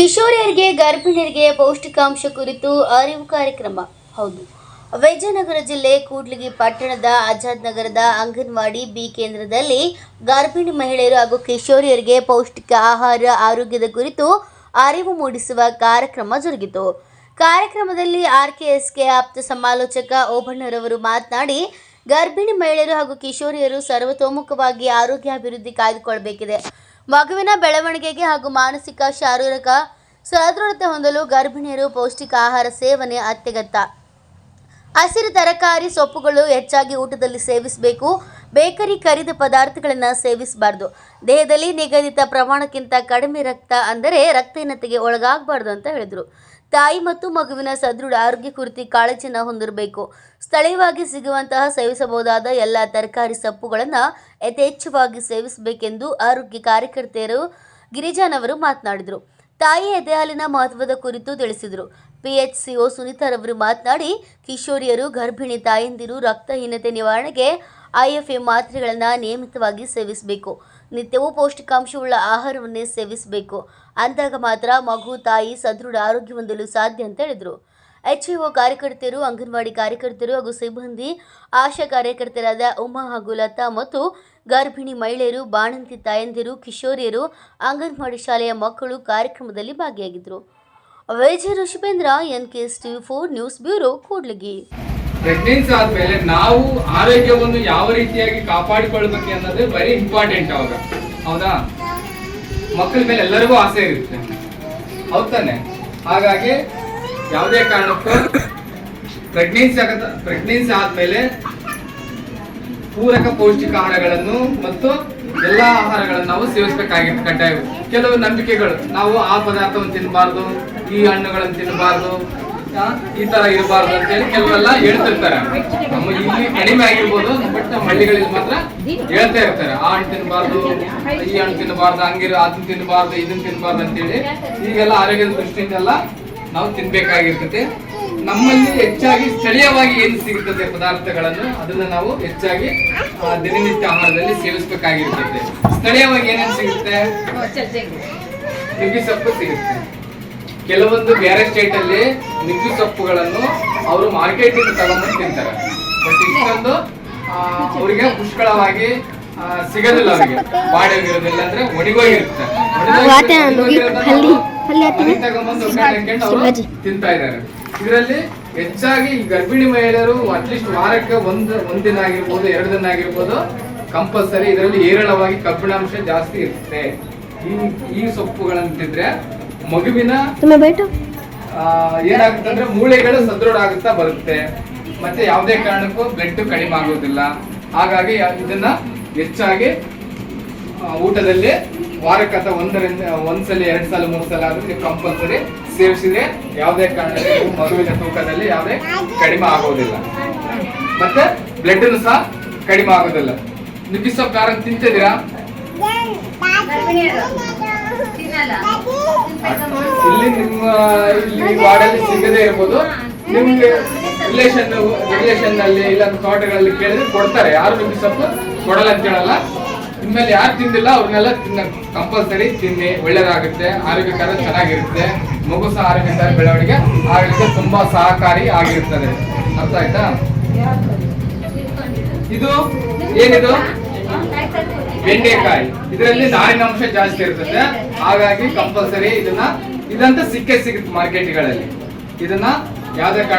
ಕಿಶೋರಿಯರಿಗೆ ಗರ್ಭಿಣಿಯರಿಗೆ ಪೌಷ್ಟಿಕಾಂಶ ಕುರಿತು ಅರಿವು ಕಾರ್ಯಕ್ರಮ. ಹೌದು. ವಿಜಯನಗರ ಜಿಲ್ಲೆ ಕೂಡ್ಲಿಗಿ ಪಟ್ಟಣದ ಆಜಾದ್ ನಗರದ ಅಂಗನವಾಡಿ ಬಿ ಕೇಂದ್ರದಲ್ಲಿ ಗರ್ಭಿಣಿ ಮಹಿಳೆಯರು ಹಾಗೂ ಕಿಶೋರಿಯರಿಗೆ ಪೌಷ್ಟಿಕ ಆಹಾರ, ಆರೋಗ್ಯದ ಕುರಿತು ಅರಿವು ಮೂಡಿಸುವ ಕಾರ್ಯಕ್ರಮ ಜರುಗಿತು. ಕಾರ್ಯಕ್ರಮದಲ್ಲಿ ಆರ್ಕೆಎಸ್ಕೆ ಆಪ್ತ ಸಮಾಲೋಚಕ ಓಬಣ್ಣರವರು ಮಾತನಾಡಿ, ಗರ್ಭಿಣಿ ಮಹಿಳೆಯರು ಹಾಗೂ ಕಿಶೋರಿಯರು ಸರ್ವತೋಮುಖವಾಗಿ ಆರೋಗ್ಯ ಅಭಿವೃದ್ಧಿ ಕಾಯ್ದುಕೊಳ್ಳಬೇಕಿದೆ ಮಗುವಿನ ಬೆಳವಣಿಗೆಗೆ ಹಾಗೂ ಮಾನಸಿಕ ಶಾರೀರಿಕ ಸದೃಢತೆ ಹೊಂದಲು ಗರ್ಭಿಣಿಯರು ಪೌಷ್ಟಿಕ ಆಹಾರ ಸೇವನೆ ಅತ್ಯಗತ್ಯ. ಹಸಿರು ತರಕಾರಿ ಸೊಪ್ಪುಗಳು ಹೆಚ್ಚಾಗಿ ಊಟದಲ್ಲಿ ಸೇವಿಸಬೇಕು. ಬೇಕರಿ ಕರಿದ ಪದಾರ್ಥಗಳನ್ನು ಸೇವಿಸಬಾರ್ದು. ದೇಹದಲ್ಲಿ ನಿಗದಿತ ಪ್ರಮಾಣಕ್ಕಿಂತ ಕಡಿಮೆ ರಕ್ತ ಅಂದರೆ ರಕ್ತಹೀನತೆಗೆ ಒಳಗಾಗಬಾರ್ದು ಅಂತ ಹೇಳಿದರು. ತಾಯಿ ಮತ್ತು ಮಗುವಿನ ಸದೃಢ ಆರೋಗ್ಯ ಕುರಿತು ಕಾಳಜಿಯನ್ನು ಹೊಂದಿರಬೇಕು. ಸ್ಥಳೀಯವಾಗಿ ಸಿಗುವಂತಹ ಸೇವಿಸಬಹುದಾದ ಎಲ್ಲ ತರಕಾರಿ ಸೊಪ್ಪುಗಳನ್ನು ಯಥೇಚ್ಛವಾಗಿ ಸೇವಿಸಬೇಕೆಂದು ಆರೋಗ್ಯ ಕಾರ್ಯಕರ್ತೆಯರು ಗಿರಿಜಾನವರು ಮಾತನಾಡಿದರು. ತಾಯಿ ಎದೆ ಹಾಲಿನ ಮಹತ್ವದ ಕುರಿತು ತಿಳಿಸಿದರು. ಪಿಎಚ್ಸಿಒ ಸುನೀತಾರವರು ಮಾತನಾಡಿ, ಕಿಶೋರಿಯರು ಗರ್ಭಿಣಿ ತಾಯಂದಿರು ರಕ್ತಹೀನತೆ ನಿವಾರಣೆಗೆ ಐಎಫ್ಎ ಮಾತ್ರೆಗಳನ್ನು ನಿಯಮಿತವಾಗಿ ಸೇವಿಸಬೇಕು. ನಿತ್ಯವೂ ಪೌಷ್ಟಿಕಾಂಶವುಳ್ಳ ಆಹಾರವನ್ನೇ ಸೇವಿಸಬೇಕು. ಅಂದಾಗ ಮಾತ್ರ ಮಗು, ತಾಯಿ ಸದೃಢ ಆರೋಗ್ಯ ಹೊಂದಲು ಸಾಧ್ಯ ಅಂತ ಹೇಳಿದರು. ಎಚ್ಇಒ ಕಾರ್ಯಕರ್ತೆಯರು, ಅಂಗನವಾಡಿ ಕಾರ್ಯಕರ್ತರು ಹಾಗೂ ಸಿಬ್ಬಂದಿ, ಆಶಾ ಕಾರ್ಯಕರ್ತರಾದ ಉಮಾ ಹಾಗೂ ಲತಾ ಮತ್ತು ಗರ್ಭಿಣಿ ಮಹಿಳೆಯರು, ಬಾಣಂತಿ ತಾಯಂದಿರು, ಕಿಶೋರಿಯರು, ಅಂಗನವಾಡಿ ಶಾಲೆಯ ಮಕ್ಕಳು ಕಾರ್ಯಕ್ರಮದಲ್ಲಿ ಭಾಗಿಯಾಗಿದ್ದರು. Vaijaya Rishabhendra N K S TV four news bureau, Kudligi. Pregnancy ಆದ್ಮೇಲೆ ನಾವು ಆರೋಗ್ಯವನ್ನು ಯಾವ ರೀತಿಯಾಗಿ ಕಾಪಾಡಿಕೊಳ್ಬೇಕು ಅನ್ನೋದು ವೆರಿ ಇಂಪಾರ್ಟೆಂಟ್ ಅವಾಗ ಹೌದಾ? ಮಕ್ಕಳ ಮೇಲೆ ಎಲ್ಲರಿಗೂ ಆಸೆ ಇರುತ್ತೆ. ಹೌದಾನೆ ಹಾಗಾಗಿ ಯಾವುದೇ ಕಾರಣಕ್ಕೂ ಪ್ರೆಗ್ನೆನ್ಸಿ ಆಗದ ಪ್ರೆಗ್ನೆನ್ಸಿ ಆದ್ಮೇಲೆ ಪೂರಕ ಪೌಷ್ಟಿಕ ಆಹಾರಗಳನ್ನು ಮತ್ತು ಎಲ್ಲಾ ಆಹಾರಗಳನ್ನು ನಾವು ಸೇವಿಸಬೇಕಾಗಿತ್ತು ಕಡ್ಡಾಯ ಕೆಲವು ನಂಬಿಕೆಗಳು, ನಾವು ಆ ಪದಾರ್ಥವನ್ನು ತಿನ್ನಬಾರ್ದು, ಈ ಹಣ್ಣುಗಳನ್ನು ತಿನ್ನಬಾರ್ದು ಈ ತರ ಇರಬಾರ್ದು ಅಂತ ಹೇಳಿ ಕೆಲವೆಲ್ಲ ಹೇಳ್ತಿರ್ತಾರೆ. ನಮ್ಮ ಇಲ್ಲಿ ಕಡಿಮೆ ಆಗಿರ್ಬೋದು ಬಟ್ ನಮ್ಮ ಹಳ್ಳಿಗಳಲ್ಲಿ ಮಾತ್ರ ಹೇಳ್ತಾ ಇರ್ತಾರೆ. ಆ ಹಣ್ಣು ತಿನ್ನಬಾರ್ದು, ಈ ಹಣ್ಣು ತಿನ್ನಬಾರ್ದು, ಹಂಗಿರೋ, ಅದನ್ನ ತಿನ್ನಬಾರ್ದು, ಇದನ್ನ ತಿನ್ನಬಾರ್ದು ಅಂತೇಳಿ ಈಗೆಲ್ಲ ಆರೋಗ್ಯದ ದೃಷ್ಟಿಯಿಂದ ಎಲ್ಲ ನಾವು ತಿನ್ಬೇಕಾಗಿರ್ತದೆ. ನಮ್ಮಲ್ಲಿ ಹೆಚ್ಚಾಗಿ ಸ್ಥಳೀಯವಾಗಿ ಏನು ಸಿಗುತ್ತದೆ ಪದಾರ್ಥಗಳನ್ನು ಅದನ್ನ ನಾವು ಹೆಚ್ಚಾಗಿ ದಿನನಿತ್ಯ ಆಹಾರದಲ್ಲಿ ಸೇವಿಸಬೇಕಾಗಿರ್ತದೆ. ಸ್ಥಳೀಯವಾಗಿ ಏನೇನು ಸಿಗುತ್ತೆ? ನುಗ್ಗಿ ಸೊಪ್ಪು ಸಿಗುತ್ತೆ. ಕೆಲವೊಂದು ಬೇರೆ ಸ್ಟೇಟ್ ಅಲ್ಲಿ ನುಗ್ಗಿ ಸೊಪ್ಪುಗಳನ್ನು ಅವರು ಮಾರ್ಕೆಟ್ ಇಂದ ತಗೊಂಡ್ಬಂದು ತಿಂತಾರೆ. ಬಟ್ ಇಷ್ಟೊಂದು ಅವರಿಗೆ ಅವ್ರಿಗೆ ಪುಷ್ಕಳವಾಗಿ ಸಿಗೋದಿಲ್ಲ ಅವರಿಗೆ. ಬಾಡೋಗಿರೋದಿಲ್ಲ ಅಂದ್ರೆ ಒಣಗೋಗಿರುತ್ತೆ. ತಿಂತಾ ಇದ್ದಾರೆ ಇದರಲ್ಲಿ ಹೆಚ್ಚಾಗಿ ಗರ್ಭಿಣಿ ಮಹಿಳೆಯರು ಅಟ್ಲೀಸ್ಟ್ ವಾರಕ್ಕೆ ಒಂದ್ ಒಂದಿನ ಆಗಿರ್ಬೋದು ಎರಡು ದಿನ ಆಗಿರ್ಬೋದು ಕಂಪಲ್ಸರಿ ಇದರಲ್ಲಿ ಹೇರಳವಾಗಿ ಕಬ್ಬಿಣಾಂಶ ಜಾಸ್ತಿ ಇರುತ್ತೆ. ಈ ಈ ಸೊಪ್ಪುಗಳನ್ನು ತಿಂದ್ರೆ ಮಗುವಿನ ಏನಾಗುತ್ತಂದ್ರೆ ಮೂಳೆಗಳು ಸದೃಢ ಆಗುತ್ತಾ ಬರುತ್ತೆ. ಮತ್ತೆ ಯಾವುದೇ ಕಾರಣಕ್ಕೂ ಬೆಡ್ ಕಡಿಮೆ ಆಗೋದಿಲ್ಲ ಹಾಗಾಗಿ ಇದನ್ನ ಹೆಚ್ಚಾಗಿ ಊಟದಲ್ಲಿ ವಾರಕ್ಕೆ ಅಥವಾ ಒಂದರಿಂದ ಒಂದ್ಸಲ ಎರಡ್ ಸಲ ಮೂರ್ ಸಲ ಆದ್ರೆ ನೀವು ಕಂಪಲ್ಸರಿ ಸೇವಿಸಿದ್ರೆ ಯಾವುದೇ ಕಾರಣದಲ್ಲಿ ನೀವು ಮಗುವಿನ ತೂಕದಲ್ಲಿ ಯಾವುದೇ ಕಡಿಮೆ ಆಗೋದಿಲ್ಲ. ಮತ್ತೆ ಬ್ಲಡ್ ಸಹ ಕಡಿಮೆ ಆಗೋದಿಲ್ಲ. ನುಗ್ಗಿ ಕಾರಣ ತಿಂತಿದ್ದೀರಾ? ಇಲ್ಲಿ ನಿಮ್ಮ ಇಲ್ಲಿ ವಾರ್ಡಲ್ಲಿ ಸಿಗದೇ ಇರ್ಬೋದು. ನಿಮ್ಗೆ ರಿಲೇಷನ್ ರಿಲೇಷನ್ ಅಲ್ಲಿ ಇಲ್ಲ ತೋಟಗಳಲ್ಲಿ ಕೇಳಿದ್ರೆ ಕೊಡ್ತಾರೆ. ಯಾರು ನಿಮ್ಗೆ ಸೊಪ್ಪು ಕೊಡಲ್ಲ ಅಂತ ಹೇಳಲ್ಲ. ನಿಮ್ಮಲ್ಲಿ ಯಾರು ತಿಂದಿಲ್ಲ, ಅವ್ರನ್ನೆಲ್ಲ ತಿನ್ನ ಕಂಪಲ್ಸರಿ ತಿನ್ನಿ, ಒಳ್ಳೇದಾಗುತ್ತೆ, ಆರೋಗ್ಯಕರ ಚೆನ್ನಾಗಿರುತ್ತೆ, ಮಗು ಸಹ ಆರೋಗ್ಯದ ಬೆಳವಣಿಗೆ ಆಗಲಿಕ್ಕೆ ತುಂಬಾ ಸಹಕಾರಿ ಆಗಿರುತ್ತದೆ. ಅರ್ಥ ಆಯ್ತಾ? ಇದು ಏನಿದು? ಬೆಂಡೆಕಾಯಿ. ಇದರಲ್ಲಿ ನಾರಿನಾಂಶ ಜಾಸ್ತಿ ಇರ್ತದೆ. ಹಾಗಾಗಿ ಕಂಪಲ್ಸರಿ ಇದನ್ನ ಇದಂತ ಸಿಕ್ಕೇ ಸಿಗುತ್ತೆ ಮಾರ್ಕೆಟ್ಗಳಲ್ಲಿ ಇದನ್ನ ಯಾವುದೇ ಕಾರಣ